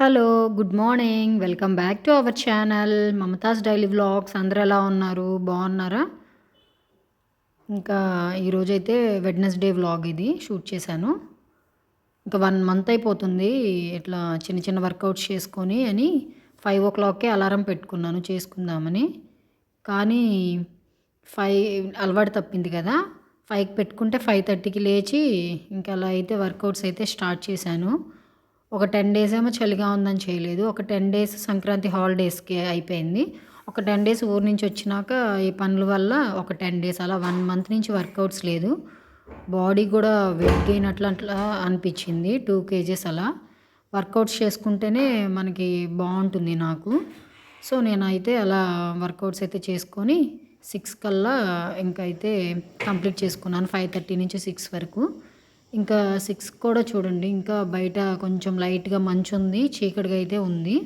Hello good morning. Welcome back to our channel. Mamata's daily vlogs. అందరూ ఎలా ఉన్నారు? బాగున్నారా? ఇంకా ఈరోజైతే వెడ్నెస్డే వ్లాగ్ ఇది. షూట్ చేశాను. ఇంకా వన్ మంత్ అయిపోతుంది ఇట్లా చిన్న చిన్న వర్కౌట్స్ చేసుకొని అని ఫైవ్ ఓ క్లాక్కే అలారం పెట్టుకున్నాను చేసుకుందామని. కానీ ఫైవ్ అలవాటు తప్పింది కదా. ఫైవ్కి పెట్టుకుంటే ఫైవ్ థర్టీకి లేచి ఇంకా అలా అయితే వర్కౌట్స్ అయితే స్టార్ట్ చేశాను. ఒక టెన్ డేస్ ఏమో చలిగా ఉందని చేయలేదు. ఒక టెన్ డేస్ సంక్రాంతి హాలిడేస్కి అయిపోయింది. ఒక టెన్ డేస్ ఊరు నుంచి వచ్చినాక ఈ పనుల వల్ల ఒక టెన్ డేస్ అలా వన్ మంత్ నుంచి వర్కౌట్స్ లేదు. బాడీ కూడా వెయిట్ గెయిన్ అట్లా అట్లా అనిపించింది టూ కేజెస్ అలా. వర్కౌట్స్ చేసుకుంటేనే మనకి బాగుంటుంది నాకు. సో నేనైతే అలా వర్కౌట్స్ అయితే చేసుకొని సిక్స్ కల్లా ఇంకైతే అయితే కంప్లీట్ చేసుకున్నాను. ఫైవ్ థర్టీ నుంచి సిక్స్ వరకు. ఇంకా సిక్స్ కూడా చూడండి. ఇంకా బయట కొంచెం లైట్గా మంచు ఉంది. చీకటిగా అయితే ఉంది.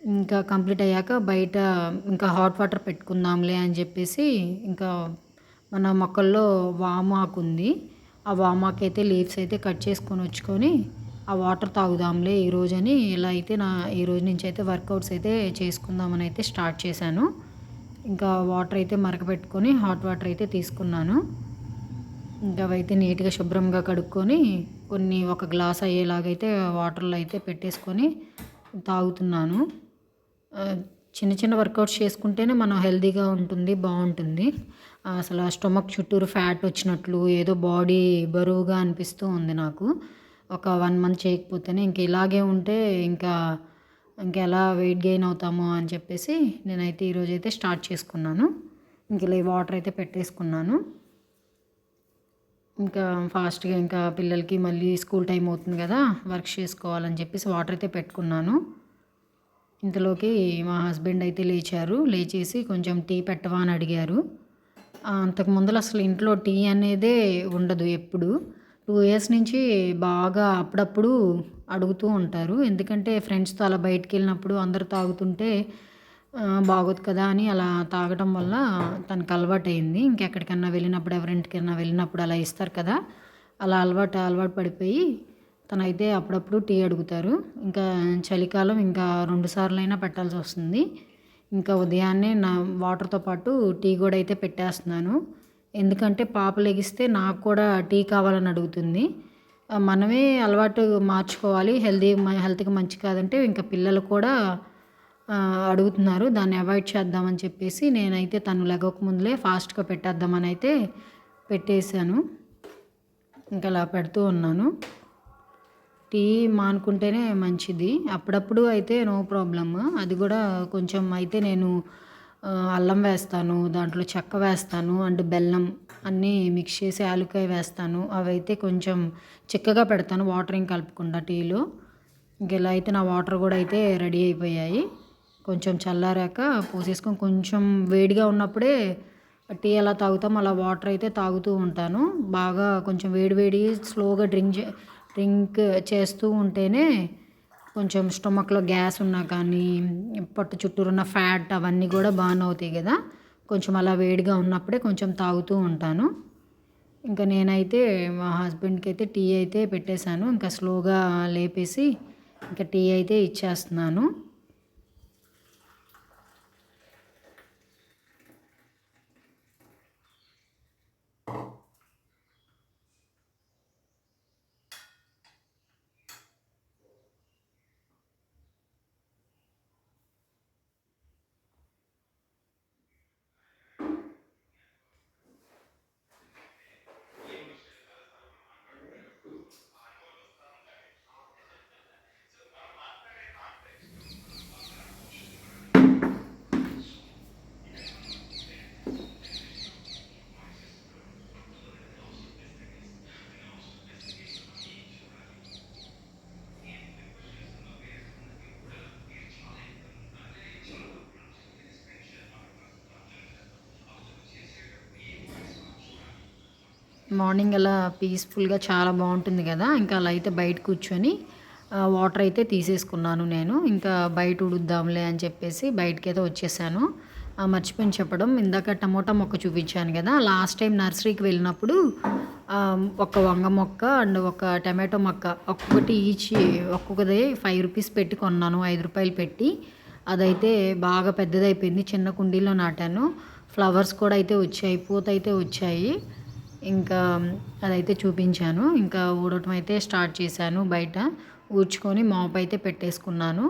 ఇంకా కంప్లీట్ అయ్యాక బయట ఇంకా హాట్ వాటర్ పెట్టుకుందాంలే అని చెప్పేసి ఇంకా మన మొక్కల్లో వామాకు ఉంది. ఆ వామాకు అయితే లీవ్స్ అయితే కట్ చేసుకొని వచ్చుకొని ఆ వాటర్ తాగుదాంలే ఈ అని ఇలా అయితే నా ఈ రోజు నుంచి అయితే వర్కౌట్స్ అయితే చేసుకుందామని అయితే స్టార్ట్ చేశాను. ఇంకా వాటర్ అయితే మరకపెట్టుకొని హాట్ వాటర్ అయితే తీసుకున్నాను. ఇంకా అవైతే నీట్గా శుభ్రంగా కడుక్కొని కొన్ని ఒక గ్లాస్ అయ్యేలాగైతే వాటర్లో అయితే పెట్టేసుకొని తాగుతున్నాను. చిన్న చిన్న వర్కౌట్స్ చేసుకుంటేనే మనం హెల్తీగా ఉంటుంది బాగుంటుంది. అసలు ఆ స్టొమక్ చుట్టూరు ఫ్యాట్ వచ్చినట్లు ఏదో బాడీ బరువుగా అనిపిస్తూ ఉంది నాకు. ఒక వన్ మంత్ చేయకపోతేనే ఇంక ఇలాగే ఉంటే ఇంకా ఇంకెలా వెయిట్ గెయిన్ అవుతామో అని చెప్పేసి నేనైతే ఈరోజైతే స్టార్ట్ చేసుకున్నాను. ఇంక ఇలా ఈ వాటర్ అయితే పెట్టేసుకున్నాను. ఇంకా ఫాస్ట్గా ఇంకా పిల్లలకి మళ్ళీ స్కూల్ టైం అవుతుంది కదా వర్క్ చేసుకోవాలని చెప్పేసి వాటర్ అయితే పెట్టుకున్నాను. ఇంతలోకి మా హస్బెండ్ అయితే లేచారు. లేచేసి కొంచెం టీ పెట్టవా అని అడిగారు. అంతకు ముందర అసలు ఇంట్లో టీ అనేదే ఉండదు ఎప్పుడు. టూ ఇయర్స్ నుంచి బాగా అప్పుడప్పుడు అడుగుతూ ఉంటారు. ఎందుకంటే ఫ్రెండ్స్తో అలా బయటికి వెళ్ళినప్పుడు అందరు తాగుతుంటే బాగోదు కదా అని అలా తాగడం వల్ల తనకు అలవాటు అయింది ఇంకెక్కడికన్నా వెళ్ళినప్పుడు ఎవరింటికైనా వెళ్ళినప్పుడు అలా ఇస్తారు కదా. అలా అలవాటు అలవాటు పడిపోయి తనైతే అప్పుడప్పుడు టీ అడుగుతారు. ఇంకా చలికాలం ఇంకా రెండు సార్లైనా అయినా పెట్టాల్సి వస్తుంది. ఇంకా ఉదయాన్నే నా వాటర్తో పాటు టీ కూడా అయితే పెట్టేస్తున్నాను. ఎందుకంటే పాప లెగిస్తే నాకు కూడా టీ కావాలని అడుగుతుంది. మనమే అలవాటు మార్చుకోవాలి. హెల్దీ హెల్త్కి మంచి కాదంటే ఇంకా పిల్లలు కూడా అడుగుతున్నారు. దాన్ని అవాయిడ్ చేద్దామని చెప్పేసి నేనైతే తను లెగక ముందులే ఫాస్ట్గా పెట్టేద్దామని అయితే పెట్టేశాను. ఇంకా అలా పెడుతూ ఉన్నాను. టీ మానుకుంటేనే మంచిది. అప్పుడప్పుడు అయితే నో ప్రాబ్లమ్. అది కూడా కొంచెం అయితే నేను అల్లం వేస్తాను దాంట్లో చెక్క వేస్తాను అండ్ బెల్లం అన్నీ మిక్స్ చేసి ఆలుకాయ వేస్తాను. అవి అయితే కొంచెం చిక్కగా పెడతాను వాటరింగ్ కలపకుండా టీలో. ఇంకెలా అయితే నా వాటర్ కూడా అయితే రెడీ అయిపోయాయి. కొంచెం చల్లారాక పోసేసుకొని కొంచెం వేడిగా ఉన్నప్పుడే టీ ఎలా తాగుతాం. అలా వాటర్ అయితే తాగుతూ ఉంటాను. బాగా కొంచెం వేడి వేడి స్లోగా డ్రింక్ డ్రింక్ చేస్తూ ఉంటేనే కొంచెం స్టొమక్లో గ్యాస్ ఉన్నా కానీ పొట్ట చుట్టూరు ఉన్న ఫ్యాట్ అవన్నీ కూడా బాగానే అవుతాయి కదా. కొంచెం అలా వేడిగా ఉన్నప్పుడే కొంచెం తాగుతూ ఉంటాను. ఇంకా నేనైతే మా హస్బెండ్కి అయితే టీ అయితే పెట్టేశాను. ఇంకా స్లోగా లేపేసి ఇంకా టీ అయితే ఇచ్చేస్తున్నాను. మార్నింగ్ అలా పీస్ఫుల్గా చాలా బాగుంటుంది కదా ఇంకా అలా అయితే బయట కూర్చొని వాటర్ అయితే తీసేసుకున్నాను నేను. ఇంకా బయట ఉడుద్దాంలే అని చెప్పేసి బయటకి అయితే వచ్చేసాను మర్చిపోయిన చెప్పడం ఇందాక టమోటా మొక్క చూపించాను కదా లాస్ట్ టైం నర్సరీకి వెళ్ళినప్పుడు ఒక వంగ మొక్క అండ్ ఒక టమాటో మొక్క ఒక్కొక్కటి ఈచ్ ఒక్కొక్కది ఫైవ్ రూపీస్ పెట్టి కొన్నాను ఐదు రూపాయలు పెట్టి. అదైతే బాగా పెద్దదైపోయింది చిన్న కుండీలో నాటాను. ఫ్లవర్స్ కూడా అయితే వచ్చాయి పూత అయితే వచ్చాయి. ఇంకా అదైతే చూపించాను. ఇంకా ఊడటం అయితే స్టార్ట్ చేశాను బయట. ఊడ్చుకొని మాప్ అయితే పెట్టేసుకున్నాను.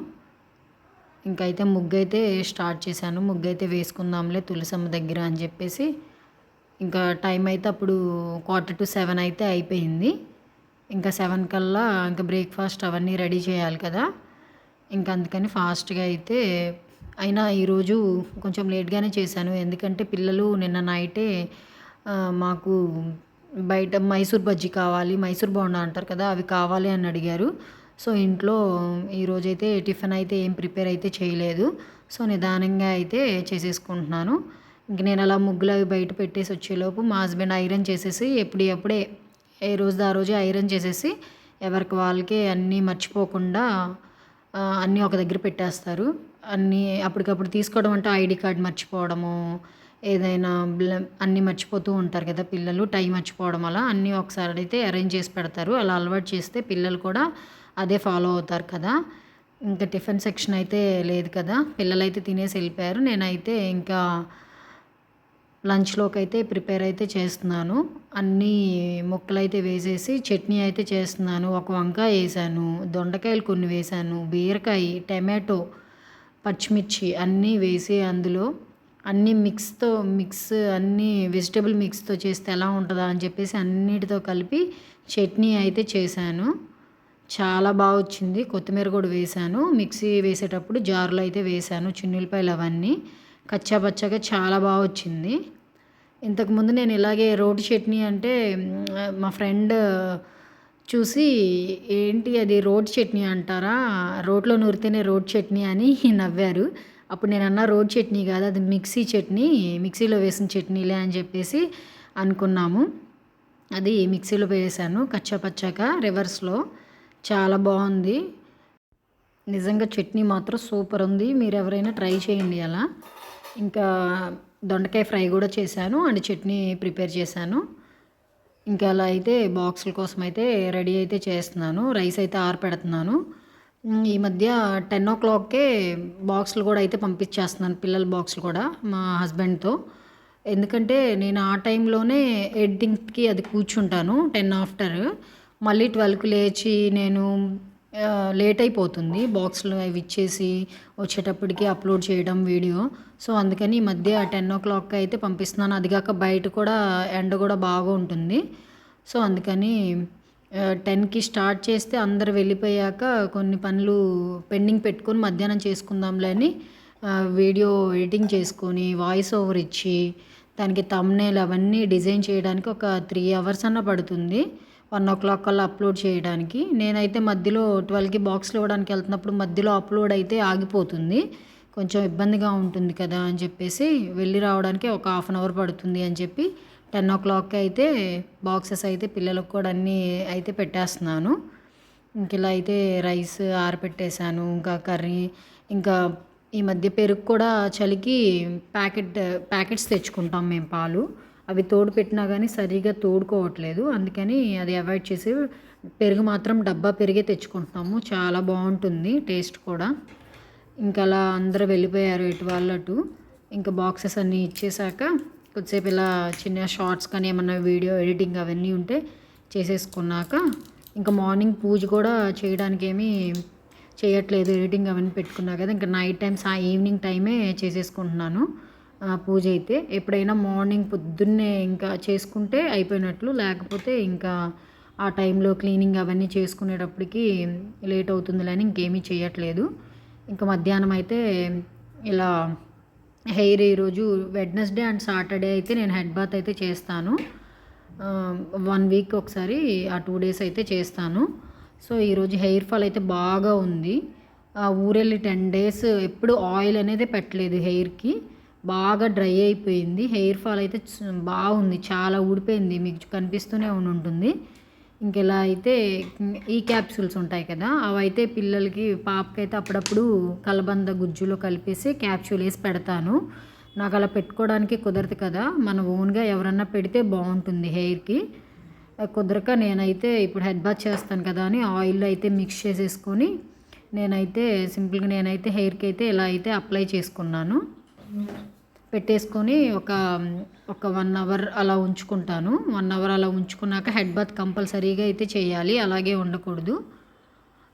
ఇంకా అయితే ముగ్గు అయితే స్టార్ట్ చేశాను. ముగ్గు అయితే వేసుకుందాంలే తులసమ్మ దగ్గర అని చెప్పేసి. ఇంకా టైం అయితే అప్పుడు క్వార్టర్ టు సెవెన్ అయితే అయిపోయింది. ఇంకా సెవెన్ కల్లా ఇంకా బ్రేక్ఫాస్ట్ అవన్నీ రెడీ చేయాలి కదా. ఇంకా అందుకని ఫాస్ట్గా అయితే అయినా ఈరోజు కొంచెం లేట్గానే చేశాను. ఎందుకంటే పిల్లలు నిన్న నైటే మాకు బయట మైసూర్ బజ్జీ కావాలి మైసూర్ బోండా అంటారు కదా అవి కావాలి అని అడిగారు. సో ఇంట్లో ఈరోజైతే టిఫిన్ అయితే ఏం ప్రిపేర్ అయితే చేయలేదు. సో నిదానంగా అయితే చేసేసుకుంటున్నాను. ఇంక నేను అలా ముగ్గులు అవి బయట పెట్టేసి వచ్చేలోపు మా హస్బెండ్ ఐరన్ చేసేసి ఎప్పుడు ఎప్పుడే ఏ రోజు ఆ రోజే ఐరన్ చేసేసి ఎవరికి వాళ్ళకే అన్నీ మర్చిపోకుండా అన్నీ ఒక దగ్గర పెట్టేస్తారు. అన్నీ అప్పటికప్పుడు తీసుకోవడం అంటే ఐడి కార్డ్ మర్చిపోవడము ఏదైనా అన్నీ మర్చిపోతూ ఉంటారు కదా పిల్లలు టైం మర్చిపోవడం అలా అన్నీ ఒకసారి అయితే అరేంజ్ చేసి పెడతారు. అలా అలవాటు చేస్తే పిల్లలు కూడా అదే ఫాలో అవుతారు కదా. ఇంకా టిఫిన్ సెక్షన్ అయితే లేదు కదా. పిల్లలు అయితే తినేసి వెళ్ళిపోయారు. నేనైతే ఇంకా లంచ్లోకి అయితే ప్రిపేర్ అయితే చేస్తున్నాను. అన్నీ ముక్కలు అయితే వేసేసి చట్నీ అయితే చేస్తున్నాను. ఒక వంకాయ వేసాను. దొండకాయలు కొన్ని వేసాను. బీరకాయ టమాటో పచ్చిమిర్చి అన్నీ వేసి అందులో అన్నీ మిక్స్తో మిక్స్ అన్నీ వెజిటేబుల్ మిక్స్తో చేస్తే ఎలా ఉంటుందా అని చెప్పేసి అన్నిటితో కలిపి చట్నీ అయితే చేశాను. చాలా బాగా వచ్చింది. కొత్తిమీర కూడా వేశాను. మిక్సీ వేసేటప్పుడు జార్లో అయితే వేశాను. చిన్నులపాయలు అవన్నీ. కచ్చాపచ్చగా చాలా బాగా వచ్చింది. ఇంతకుముందు నేను ఇలాగే రోటి చట్నీ అంటే మా ఫ్రెండ్ చూసి ఏంటి అది రోడ్ చట్నీ అంటారా? రోట్లో నూరితేనే రోడ్ చట్నీ అని నవ్వారు. అప్పుడు నేను అన్న రోడ్ చట్నీ కాదు అది మిక్సీ చట్నీ మిక్సీలో వేసిన చట్నీలే అని చెప్పేసి అనుకున్నాము. అది మిక్సీలో వేసాను కచ్చా పచ్చాక రివర్స్లో. చాలా బాగుంది. నిజంగా చట్నీ మాత్రం సూపర్ ఉంది. మీరు ఎవరైనా ట్రై చేయండి అలా. ఇంకా దొండకాయ ఫ్రై కూడా చేశాను అండ్ చట్నీ ప్రిపేర్ చేశాను. ఇంకా అలా అయితే బాక్సుల కోసం అయితే రెడీ అయితే చేస్తున్నాను. రైస్ అయితే ఆరపెడుతున్నాను. పెడుతున్నాను ఈ మధ్య టెన్ ఓ క్లాక్కే బాక్సులు కూడా అయితే పంపించేస్తున్నాను పిల్లల బాక్సులు కూడా మా హస్బెండ్తో. ఎందుకంటే నేను ఆ టైంలోనే ఎడిటింగ్కి అది కూర్చుంటాను టెన్ ఆఫ్టర్. మళ్ళీ ట్వెల్వ్కి లేచి నేను లేట్ అయిపోతుంది బాక్స్లో అవి ఇచ్చేసి వచ్చేటప్పటికి అప్లోడ్ చేయడం వీడియో. సో అందుకని ఈ మధ్య టెన్ ఓ క్లాక్ అయితే పంపిస్తున్నాను. అది కాక బయట కూడా ఎండ కూడా బాగా ఉంటుంది. సో అందుకని టెన్కి స్టార్ట్ చేస్తే అందరు వెళ్ళిపోయాక కొన్ని పనులు పెండింగ్ పెట్టుకొని మధ్యాహ్నం చేసుకుందాంలే అని వీడియో ఎడిటింగ్ చేసుకొని వాయిస్ ఓవర్ ఇచ్చి దానికి తమ్నేల్ అవన్నీ డిజైన్ చేయడానికి ఒక త్రీ అవర్స్ అన్న పడుతుంది. వన్ ఓ క్లాక్ కల్లా అప్లోడ్ చేయడానికి. నేనైతే మధ్యలో ట్వెల్వ్కి బాక్స్లో ఇవ్వడానికి వెళ్తున్నప్పుడు మధ్యలో అప్లోడ్ అయితే ఆగిపోతుంది. కొంచెం ఇబ్బందిగా ఉంటుంది కదా అని చెప్పేసి వెళ్ళి రావడానికి ఒక హాఫ్ అన్ అవర్ పడుతుంది అని చెప్పి టెన్ ఓ క్లాక్కి అయితే బాక్సెస్ అయితే పిల్లలకు కూడా అన్నీ అయితే పెట్టేస్తున్నాను. ఇంక ఇలా అయితే రైస్ ఆరపెట్టేశాను ఇంకా కర్రీ ఇంకా ఈ మధ్య పెరుగు కూడా చలికి ప్యాకెట్ ప్యాకెట్స్ తెచ్చుకుంటాం మేము పాలు. అవి తోడు పెట్టినా కానీ సరిగా తోడుకోవట్లేదు. అందుకని అది అవాయిడ్ చేసి పెరుగు మాత్రం డబ్బా పెరిగే తెచ్చుకుంటున్నాము. చాలా బాగుంటుంది టేస్ట్ కూడా. ఇంకా అలా అందరూ వెళ్ళిపోయారు ఇటు వాళ్ళటు. ఇంకా బాక్సెస్ అన్నీ ఇచ్చేసాక కొద్దిసేపు ఇలా చిన్న షార్ట్స్ కానీ ఏమన్నా వీడియో ఎడిటింగ్ అవన్నీ ఉంటే చేసేసుకున్నాక ఇంకా మార్నింగ్ పూజ కూడా చేయడానికి ఏమీ చేయట్లేదు ఎడిటింగ్ అవన్నీ పెట్టుకున్నా కదా. ఇంకా నైట్ టైమ్స్ ఆ ఈవినింగ్ టైమే చేసేసుకుంటున్నాను పూజ అయితే. ఎప్పుడైనా మార్నింగ్ పొద్దున్నే ఇంకా చేసుకుంటే అయిపోయినట్లు లేకపోతే ఇంకా ఆ టైంలో క్లీనింగ్ అవన్నీ చేసుకునేటప్పటికి లేట్ అవుతుందిలే ఇంకేమీ చేయట్లేదు. ఇంకా మధ్యాహ్నం అయితే ఇలా హెయిర్ ఈరోజు వెడ్నెస్డే అండ్ సాటర్డే అయితే నేను హెడ్ బాత్ అయితే చేస్తాను. వన్ వీక్ ఒకసారి ఆ టూ డేస్ అయితే చేస్తాను. సో ఈరోజు హెయిర్ ఫాల్ అయితే బాగా ఉంది. ఆ ఊరెళ్ళి టెన్ డేస్ ఎప్పుడు ఆయిల్ అనేది పెట్టలేదు హెయిర్కి. బాగా డ్రై అయిపోయింది. హెయిర్ ఫాల్ అయితే బాగుంది. చాలా ఊడిపోయింది. మీకు కనిపిస్తూనే ఉంటుంది ఇంక ఇలా అయితే ఈ క్యాప్సూల్స్ ఉంటాయి కదా అవి అయితే పిల్లలకి పాపకైతే అప్పుడప్పుడు కలబంద గుజ్జులో కలిపేసి క్యాప్సూల్ వేసి పెడతాను. నాకు అలా పెట్టుకోవడానికి కుదరదు కదా మన ఓన్గా ఎవరన్నా పెడితే బాగుంటుంది హెయిర్కి. కుదరక నేనైతే ఇప్పుడు హెడ్ బాత్ చేస్తాను కదా అని ఆయిల్ అయితే మిక్స్ చేసేసుకొని నేనైతే సింపుల్గా నేనైతే హెయిర్కి అయితే ఇలా అయితే అప్లై చేసుకున్నాను. పెట్టేసుకొని ఒక ఒక వన్ అవర్ అలా ఉంచుకుంటాను. వన్ అవర్ అలా ఉంచుకున్నాక హెడ్ బాత్ కంపల్సరీగా అయితే చేయాలి. అలాగే ఉండకూడదు.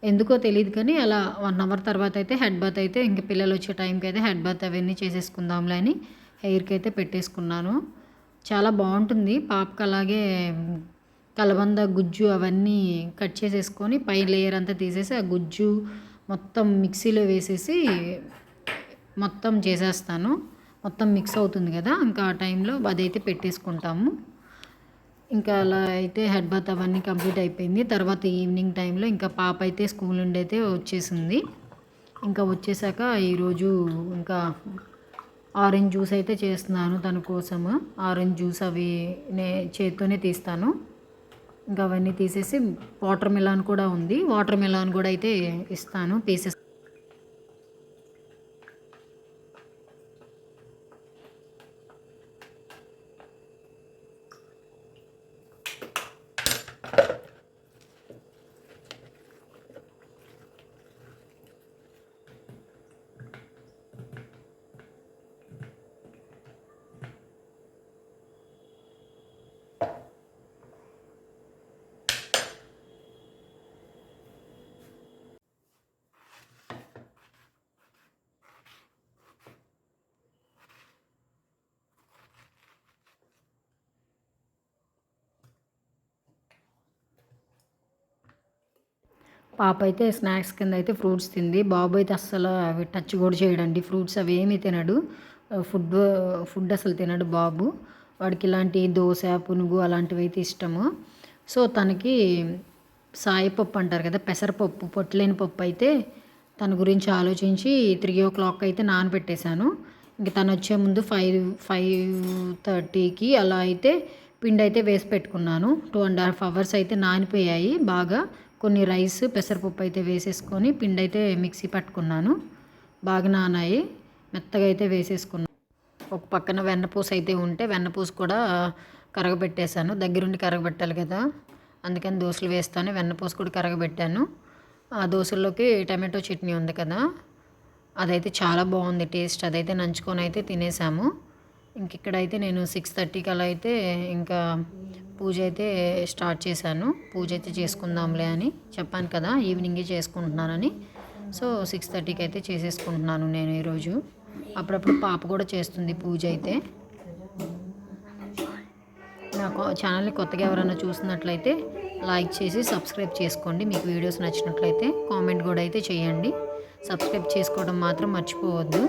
ఎందుకో తెలియదు కానీ అలా వన్ అవర్ తర్వాత అయితే హెడ్ బాత్ అయితే ఇంక పిల్లలు వచ్చే టైంకి అయితే హెడ్ బాత్ అవన్నీ చేసేసుకుందాంలే అని హెయిర్కి అయితే పెట్టేసుకున్నాను. చాలా బాగుంటుంది. పాపకి అలాగే కలబంద గుజ్జు అవన్నీ కట్ చేసేసుకొని పై లేయర్ అంతా తీసేసి ఆ గుజ్జు మొత్తం మిక్సీలో వేసేసి మొత్తం చేసేస్తాను. మొత్తం మిక్స్ అవుతుంది కదా ఇంకా ఆ టైంలో అదైతే పెట్టేసుకుంటాము. ఇంకా అలా అయితే హెడ్ బాత్ అవన్నీ కంప్లీట్ అయిపోయింది. తర్వాత ఈవినింగ్ టైంలో ఇంకా పాప అయితే స్కూల్ నుండి అయితే వచ్చేసింది. ఇంకా వచ్చేసాక ఈరోజు ఇంకా ఆరెంజ్ జ్యూస్ అయితే చేస్తున్నాను తన కోసము. ఆరెంజ్ జ్యూస్ అవి నే చేత్తోనే తీస్తాను. ఇంకా అవన్నీ తీసేసి వాటర్ మిలాన్ కూడా ఉంది. వాటర్ మిలాన్ కూడా అయితే ఇస్తాను పీసెస్ పాప అయితే స్నాక్స్ కింద అయితే ఫ్రూట్స్ తింది. బాబు అయితే అస్సలు అవి టచ్ కూడా చేయడండి. ఫ్రూట్స్ అవి ఏమీ తినడు. ఫుడ్ ఫుడ్ అసలు తినడు బాబు. వాడికి ఇలాంటి దోశ పునుగు అలాంటివి అయితే ఇష్టము. సో తనకి సాయిపప్పు అంటారు కదా పెసరపప్పు పొట్టలేని పప్పు అయితే తన గురించి ఆలోచించి త్రీ ఓ క్లాక్ అయితే నానబెట్టేశాను. ఇంక తను వచ్చే ముందు ఫైవ్ ఫైవ్ థర్టీకి అలా అయితే పిండి అయితే వేసి పెట్టుకున్నాను. టూ అండ్ హాఫ్ అవర్స్ అయితే నానిపోయాయి బాగా. కొన్ని రైస్ పెసరపప్పు అయితే వేసేసుకొని పిండి అయితే మిక్సీ పట్టుకున్నాను. బాగా నానాయి. మెత్తగా అయితే వేసేసుకున్నాను ఒక పక్కన వెన్నపూస అయితే ఉంటే వెన్నపూస కూడా కరగబెట్టేశాను. దగ్గరుండి కరగబెట్టాలి కదా. అందుకని దోశలు వేస్తాను. వెన్నపూస కూడా కరగబెట్టాను. ఆ దోశల్లోకి టమాటో చట్నీ ఉంది కదా. అదైతే చాలా బాగుంది టేస్ట్. అదైతే నంచుకొని అయితే తినేసాము. ఇంక ఇక్కడైతే నేను సిక్స్ థర్టీకి అలా అయితే ఇంకా పూజ అయితే స్టార్ట్ చేశాను. పూజ అయితే చేసుకుందాంలే అని చెప్పాను కదా ఈవినింగే చేసుకుంటున్నానని. సో సిక్స్ థర్టీకి అయితే చేసేసుకుంటున్నాను నేను ఈరోజు. అప్పుడప్పుడు పాప కూడా చేస్తుంది పూజ అయితే. నాకు ఛానల్ని కొత్తగా ఎవరైనా చూసినట్లయితే లైక్ చేసి సబ్స్క్రైబ్ చేసుకోండి. మీకు వీడియోస్ నచ్చినట్లయితే కామెంట్ కూడా అయితే చేయండి. సబ్స్క్రైబ్ చేసుకోవడం మాత్రం మర్చిపోవద్దు.